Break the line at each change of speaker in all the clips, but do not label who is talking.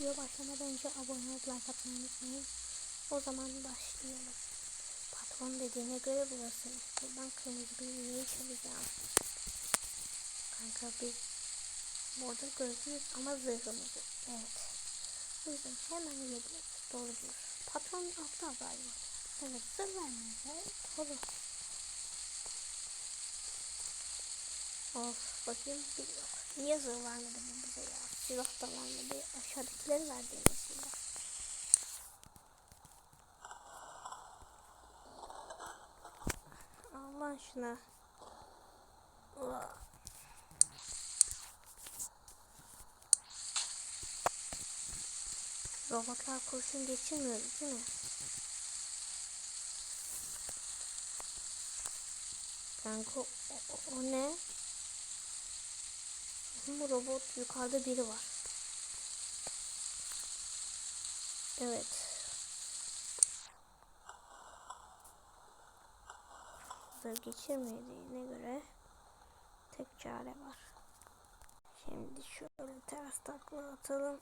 Video başlamadan önce abone olup like atmayı unutmayın. O zaman başlayalım. Patron dediğine göre burası. Buradan kırmızı bir iğneyi çalacağım. Kanka biz burada gözlüyüz ama zırhımız. Evet. O yüzden hemen yiyebiliriz. Doğrudur. Patron aptal galiba. Evet zırh vermiyor. Evet doğru. Of bakayım bir yok. Niye zırh vermedi bize ya? Silah vermedi. Aşağıdakileri verdi azından. Allah. Ulan. Robotlar kurşun geçirmiyor değil mi? Kanka o, o- o ne? Bu robot yukarıda biri var. Evet. Zırh geçirmediğine göre tek çare var. Şimdi şöyle ters takla atalım.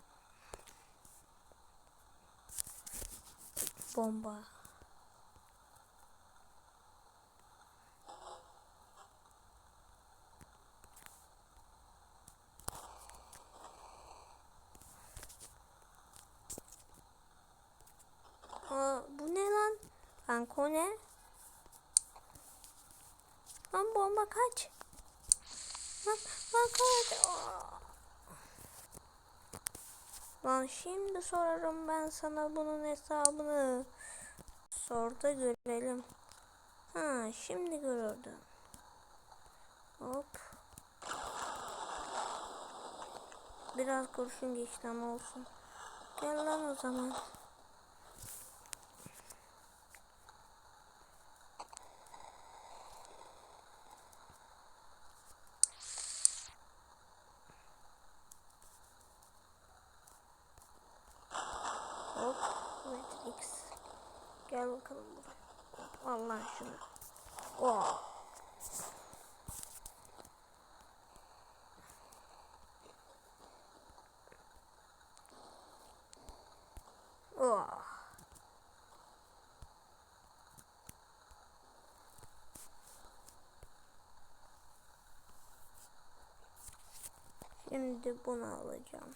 Bomba. Aa, bu ne lan? Kanka o ne? Lan bomba kaç. Lan, lan kaç. Lan şimdi sorarım ben sana bunun hesabını. Sor da görelim. Ha şimdi görürdüm. Hop. Biraz kurşun geçti ama olsun. Gel lan o zaman. Hop. Matrix. Gel bakalım buraya. Allah şunu. Oh. Oh. Şimdi bunu alacağım.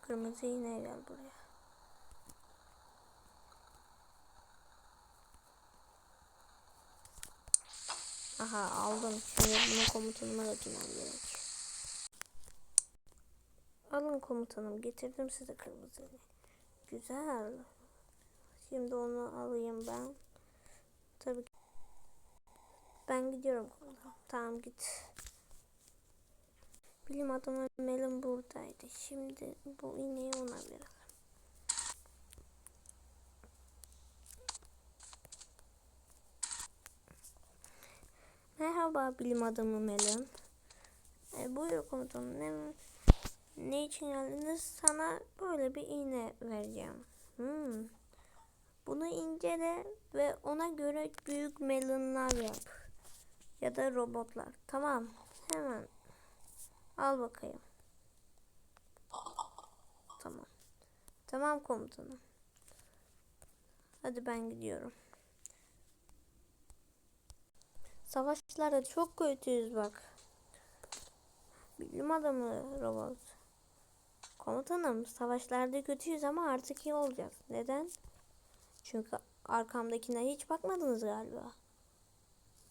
Kırmızı iğne gel buraya. Aha aldım. Şimdi bunu komutanıma götürmem gerek. Alın komutanım. Getirdim size kırmızı. Güzel. Şimdi onu alayım ben. Tabii ki. Ben gidiyorum komutanım. Tamam git. Bilim adamı Melon buradaydı. Şimdi bu iğneyi ona verelim. Merhaba bilim adamı Melon. E, buyur komutanım. Ne, ne için geldiniz? Sana böyle bir iğne vereceğim. Hmm. Bunu incele ve ona göre büyük melonlar yap. Ya da robotlar. Tamam. Hemen. Al bakayım. Tamam. Tamam komutanım. Hadi ben gidiyorum. Savaşlarda çok kötüyüz bak. Bilim adamı robot. Komutanım savaşlarda kötüyüz ama artık iyi olacağız. Neden? Çünkü arkamdakine hiç bakmadınız galiba.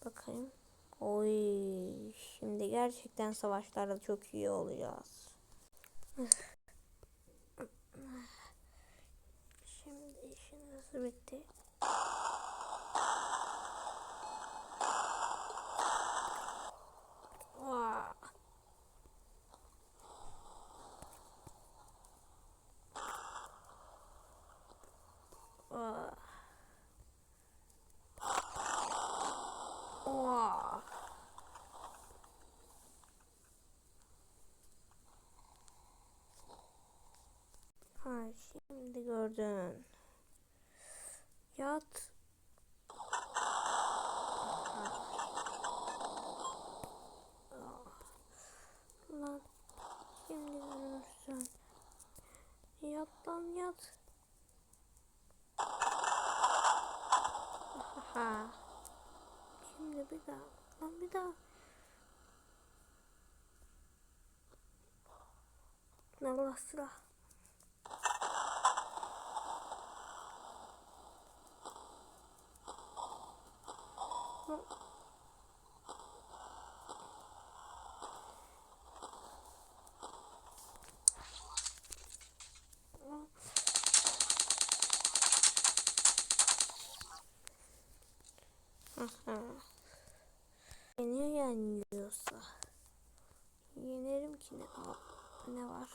Bakayım. Oy, şimdi gerçekten savaşlarda çok iyi olacağız. Şimdi işin hızı bitti. Vaa. Vaa. Ha şimdi gördün. Yat. Lan şimdi görürsün. Yat lan yat. Ha. Şimdi bir daha. Lan bir daha. Allah sıra. Aha. Beni yeniliyorsa yenerim ki ne, ne var?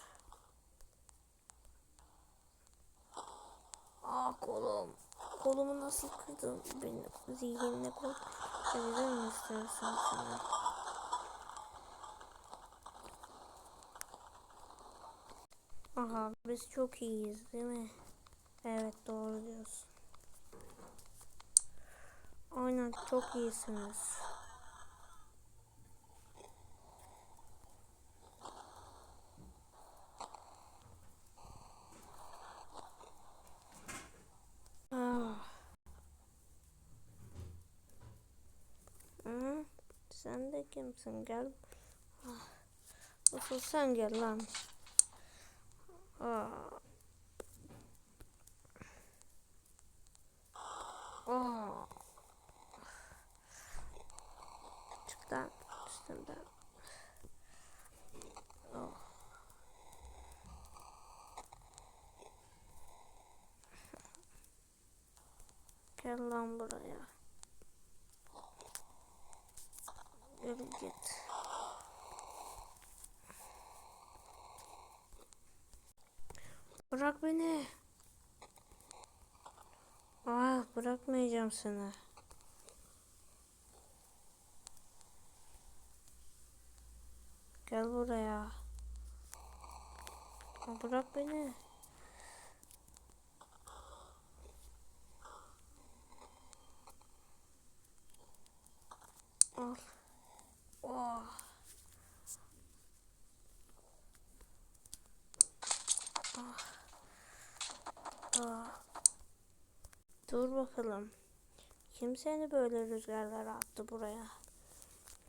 Aa kolum. Kolumu nasıl kırdın? Benim zihnimle kol. Verir mi istersen sana? Aha biz çok iyiyiz değil mi? Evet doğru diyorsun. Aynen çok iyisiniz. Ah. Hı? Sen de kimsin? Gel. Ah. Asıl sen gel lan. Ah. Ah. Çık lan üstümden. Oh. Gel lan buraya. Yürü git. Bırak beni. Ah bırakmayacağım seni. Gel buraya. Ah, Bırak beni. Al. Oh. Ah. Dur bakalım. Kim seni böyle rüzgarlara attı buraya?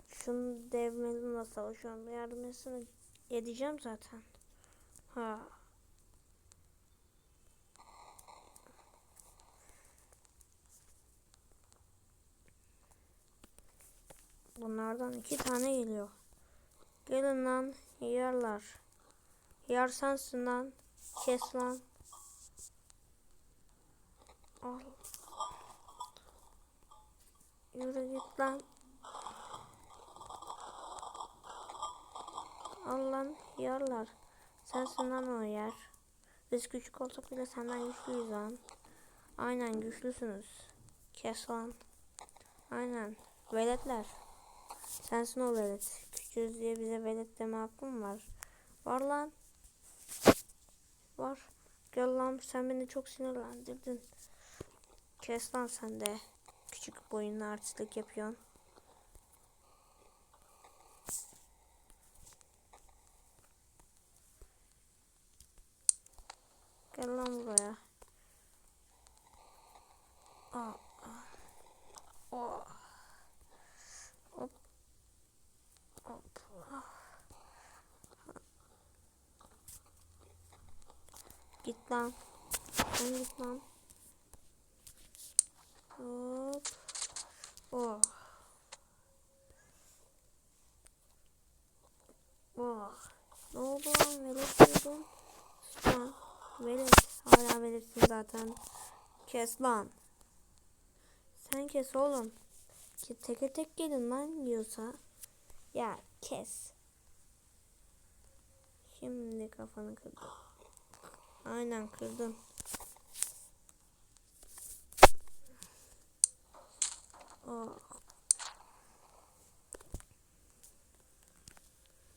Şunu devmelimle savaşıyorum. Yardım etsene. Edeceğim zaten. Ha. Bunlardan iki tane geliyor. Gelin lan yerler. Yer sensin lan. Kes lan. Al. Yürü git lan. Al lan yerler. Sensin lan o yer. Biz küçük olsak bile senden güçlüyüz lan. Aynen güçlüsünüz. Kes lan. Aynen. Veletler. Sensin o velet. Küçüğüz diye bize velet deme hakkın var. Var lan. Var. Gel lan sen beni çok sinirlendirdin. Kes lan sen de. Küçük boyunlu artistlik yapıyorsun. Gel lan buraya. Aa. Oh. Hop. Hop. Git lan. Sen git lan. Hop. Oh. Oh. Ne oldu lan? Velet diyordum. Lan. Velet. Hala veletsin zaten. Kes lan. Sen kes oğlum. Ki teke tek gelin lan diyorsa. Ya kes. Şimdi kafanı kırdım. Aynen kırdım.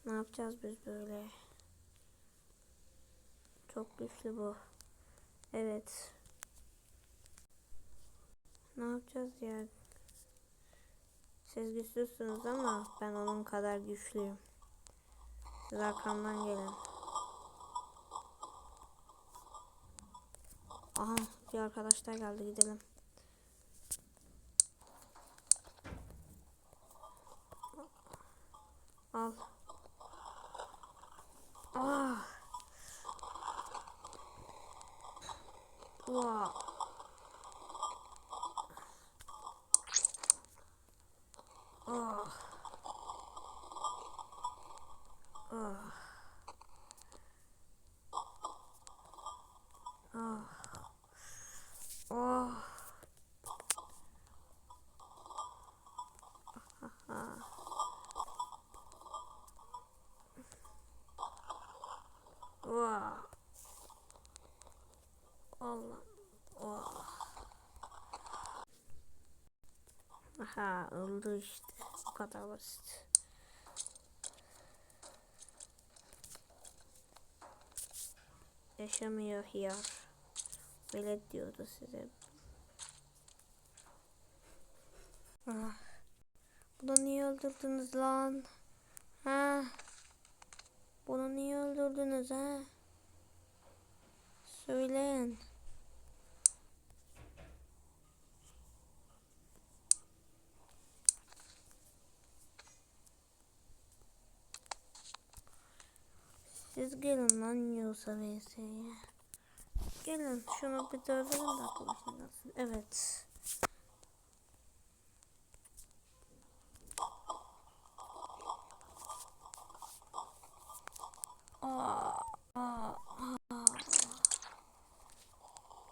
Ne yapacağız biz böyle? Çok güçlü bu. Evet. Ne yapacağız ya? Siz güçlüsünüz ama ben onun kadar güçlüyüm. Siz arkamdan gelin. Aha bir arkadaşlar geldi gidelim. Al. Ah. Wow. Oh. Oh. Oh. Oh. Wow. Allah. Oh. Aha öldü işte. Bu kadar basit. Yaşamıyor hiyar. Velet diyordu size. Ah. Bunu niye öldürdünüz lan? Ha? Bunu niye öldürdünüz ha? Söyleyin. Siz gelin lan yiyorsa VS'ye. Gelin şunu bir dövelim de aklı başına gelsin. Evet. Aa.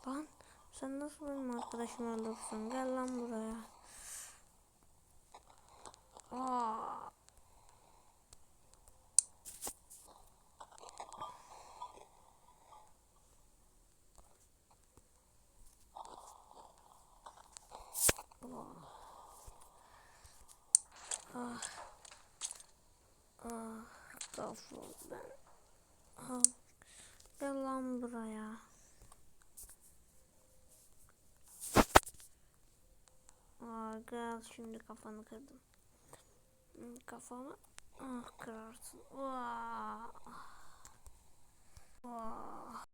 Lan sen nasıl benim arkadaşım öldürsün? Gel lan buraya. Aa. Ah. Ah. Kahrol ben. Ah. Gel lan buraya. Aa, gel şimdi kafanı kırdım. Hmm, Kafamı ah, kırarsın. Vaa. Vaa.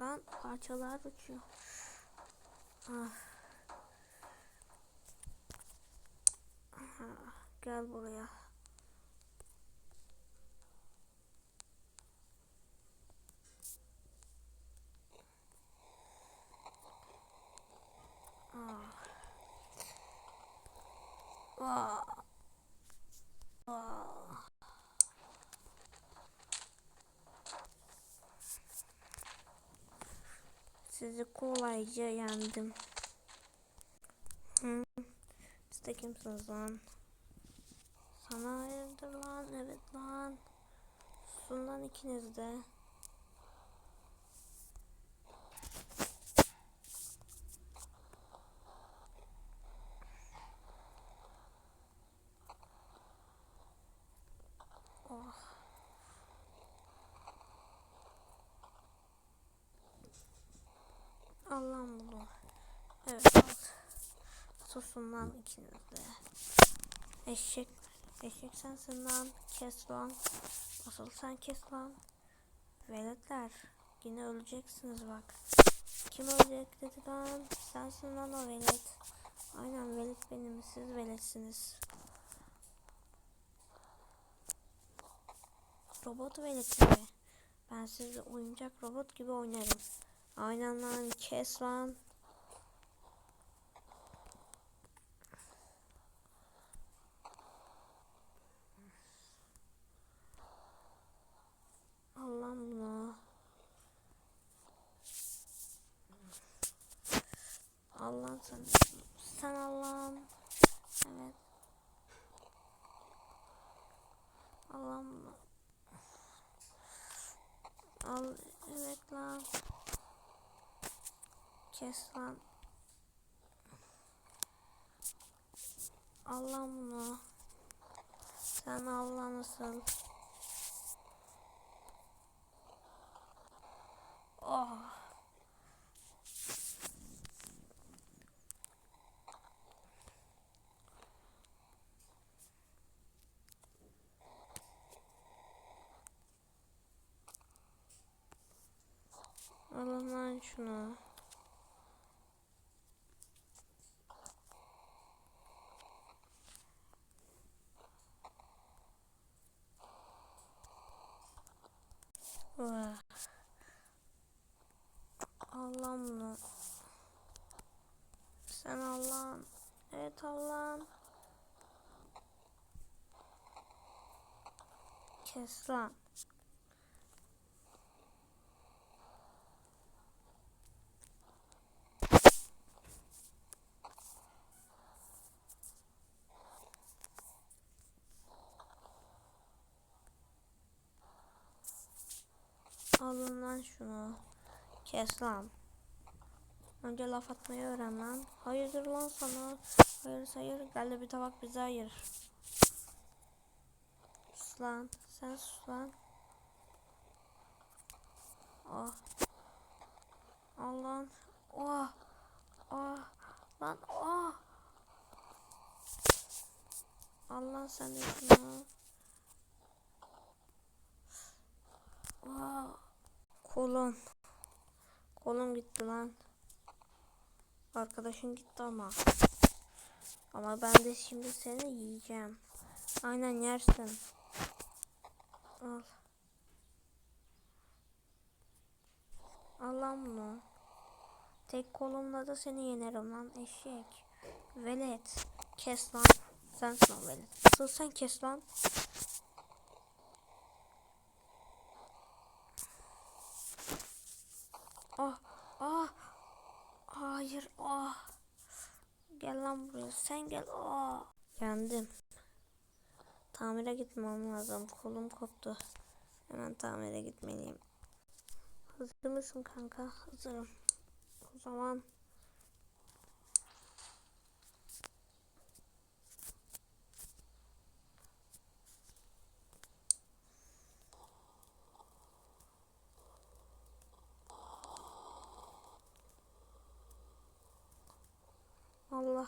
Lan parçalar uçuyor. Ah. Aha, gel buraya. Ah. Ah. Ah. Sizi kolayca yendim. Hı. Siz de kimsiniz lan? Sana hayırdır lan? Evet lan. Susun lan ikiniz de. Oh. Allah'ım bunu. Evet. Susun lan ikiniz de. Eşek. Eşek sensin lan. Kes lan. Asıl sen kes lan. Veletler. Yine öleceksiniz bak. Kim ölecek dedi lan. Sensin lan o velet. Aynen velet benim. Siz veletsiniz. Robot veletleri. Ben sizle oyuncak robot gibi oynarım. Aynen lan kes lan. Kes lan. Allah bunu. Sen Allah nasıl? Oh. Alın lan şunu. Allah'ım bunu. Sen Allah'ım. Evet Allah'ım. Kes lan. Alın lan şunu. Kes lan. Önce laf atmayı öğren lan. Hayırdır lan sana. Hayır hayır. Gel de bir tabak bize ayır. Sus lan. Sen sus lan. Oh. Al lan. Oh. Oh. Lan oh. Al lan sen de şunu. Oh. Kolum. Kolum gitti lan. Arkadaşın gitti ama. Ama ben de şimdi seni yiyeceğim. Aynen yersin. Al. Al lan bunu. Tek kolumla da seni yenerim lan eşek. Velet. Kes lan. Sensin o velet. Asıl sen kes lan. Ah. Hayır. Ah. Gel lan buraya. Sen gel. Ah. Yendim. Tamire gitmem lazım. Kolum koptu. Hemen tamire gitmeliyim. Hazır mısın kanka? Hazırım. O zaman Allah.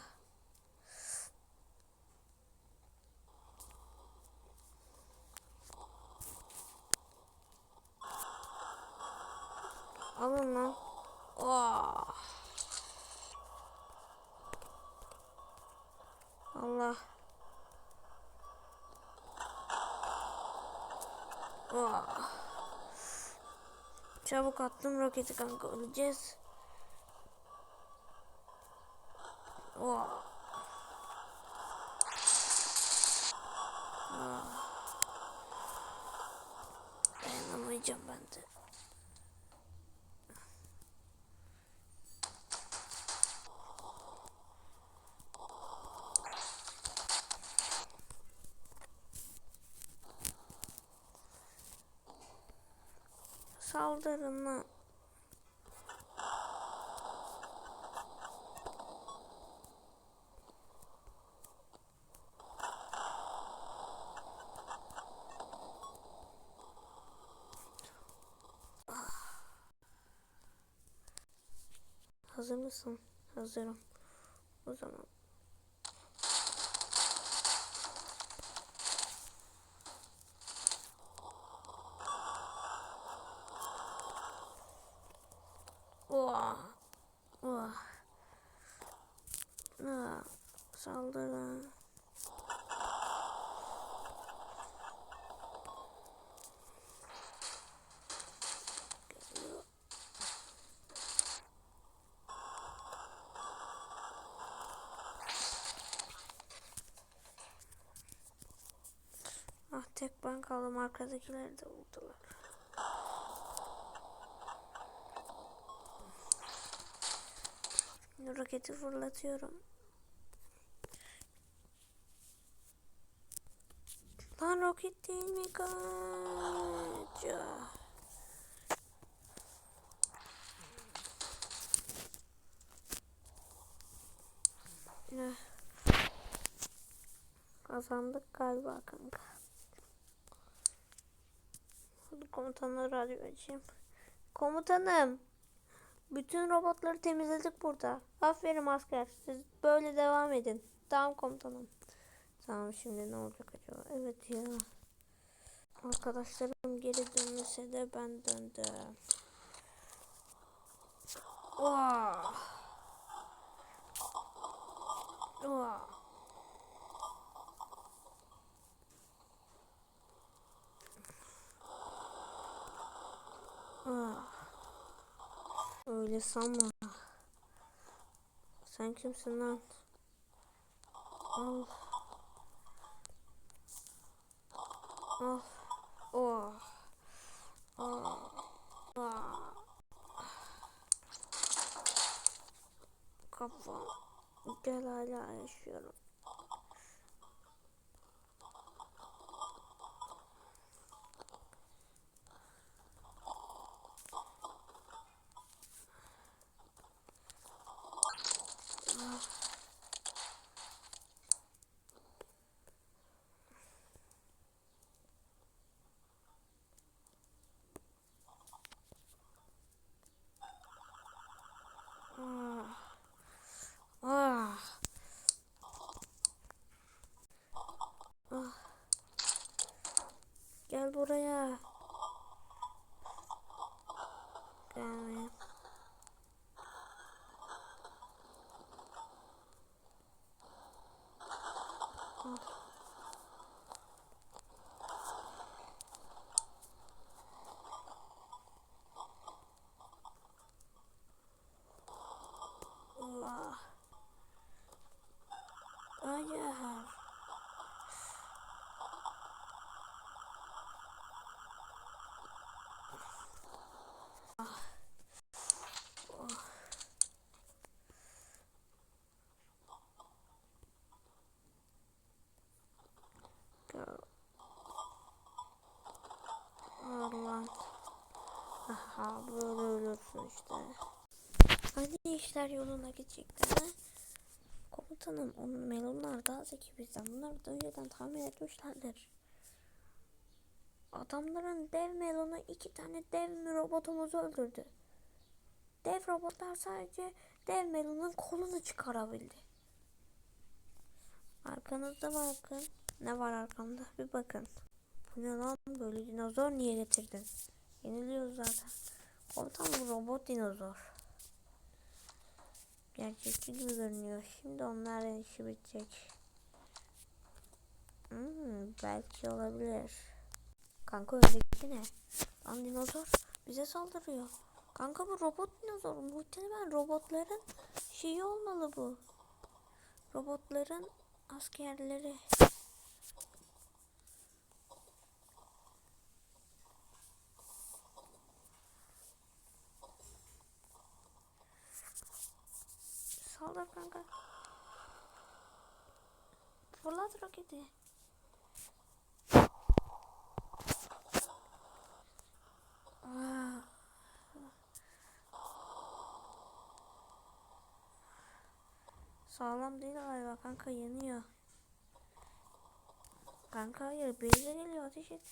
Alın lan. Oh. Allah. Oh. Çabuk attım roketi kanka öleceğiz. Oh. Oh. Dayanamayacağım ben Hazır mısın? Hazırım. O. tek ben kaldım arkadakileri de vurdular. Roketi fırlatıyorum. Lan roket değil mi kaç? Kazandık galiba kanka. Komutanlara radyo açayım. Komutanım. Bütün robotları temizledik burada. Aferin asker. Siz böyle devam edin. Tamam komutanım. Tamam şimdi ne olacak acaba? Evet ya. Arkadaşlarım geri dönmese de ben döndüm. Oha. Oha. Ah. Öyle sanma. Sen kimsin lan? Al. Al. Oh. Oh. Ah. Kafam. Gel hala yaşıyorum. Ah. Ah. Ah. Gel buraya. Gel. Allah. Hayır. Ah. Oh. Gel. Allah. Aha böyle ölürsün işte. Hadi işler yoluna gidecekler? Komutanım onun melonlar daha zeki bizden. Bunlar da önceden tahmin etmişlerdir. Adamların dev melonu iki tane dev robotumuzu öldürdü. Dev robotlar sadece dev melonun kolunu çıkarabildi. Arkanızda bakın. Ne var arkamda? Bir bakın. Bu ne lan böyle dinozor niye getirdin? Yeniliyoruz zaten. Komutan bu robot dinozor. Gerçekçi gibi görünüyor. Şimdi onların işi bitecek. Hmm, belki olabilir. Kanka öndeki ne? Lan dinozor bize saldırıyor. Kanka bu robot dinozor. Muhtemelen robotların şeyi olmalı bu. Robotların askerleri. Saldır kanka. Fırlat roketi. Sağlam değil galiba kanka yanıyor. Kanka hayır birileri geliyor ateş et.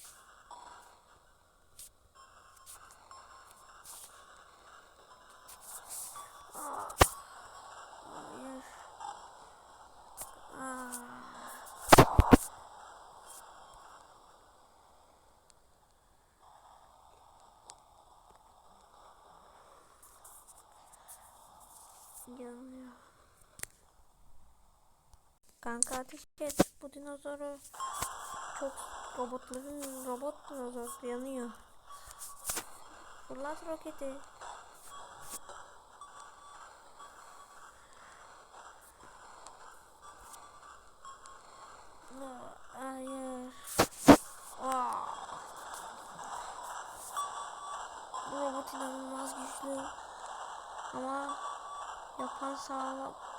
Yanıyor. Kanka ateş et. Bu dinozoru çok robotların robot dinozor yanıyor. Fırlat roketi. halo.